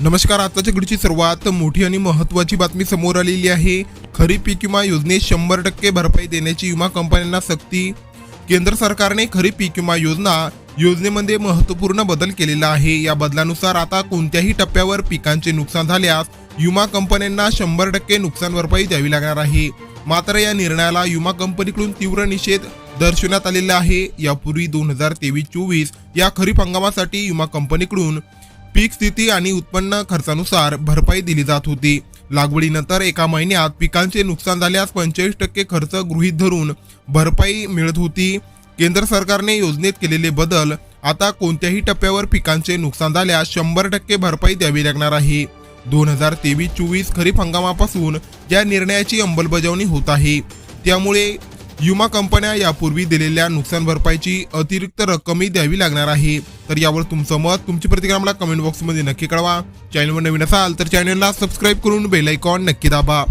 नमस्कार आताच्या घडीची सर्वात मोठी आणि महत्वाची बातमी समोर आलेली आहे. खरीप पीक विमा योजनेत शंभर टक्के भरपाई देण्याची विमा कंपन्यांना सक्ती. केंद्र सरकारने खरीप पीक विमा योजना योजनेमध्ये महत्त्वपूर्ण बदल केलेला आहे. या बदलानुसार आता कोणत्याही टप्प्यावर पिकांचे नुकसान झाल्यास विमा कंपन्यांना शंभर टक्के नुकसान भरपाई द्यावी लागणार आहे. मात्र या निर्णयाला विमा कंपनीकडून तीव्र निषेध दर्शवण्यात आलेला आहे. यापूर्वी दोन हजार तेवीस चोवीस या खरीप हंगामासाठी विमा कंपनीकडून पीक स्थिती आणि उत्पन्न खर्चानुसार भरपाई दिली जात होती. लागवडीनंतर एका महिन्यात पिकांचे नुकसान झाल्यास पंचेचाळीस टक्के खर्च गृहीत धरून भरपाई मिळत होती. केंद्र सरकारने योजनेत केलेले बदल आता कोणत्याही टप्प्यावर पिकांचे नुकसान झाल्यास शंभर टक्के भरपाई द्यावी लागणार आहे. दोन हजार तेवीस चोवीस खरीप हंगामापासून या निर्णयाची अंमलबजावणी होत आहे. त्यामुळे विमा कंपन्या यापूर्वी दिलेल्या नुकसान भरपाईची अतिरिक्त रक्कमही द्यावी लागणार आहे. तर यावर तुमचं मत तुमची प्रतिक्रिया मला कमेंट बॉक्समध्ये नक्की कळवा. चॅनलवर नवीन असाल तर चॅनलला सबस्क्राईब करून बेल आयकॉन नक्की दाबा.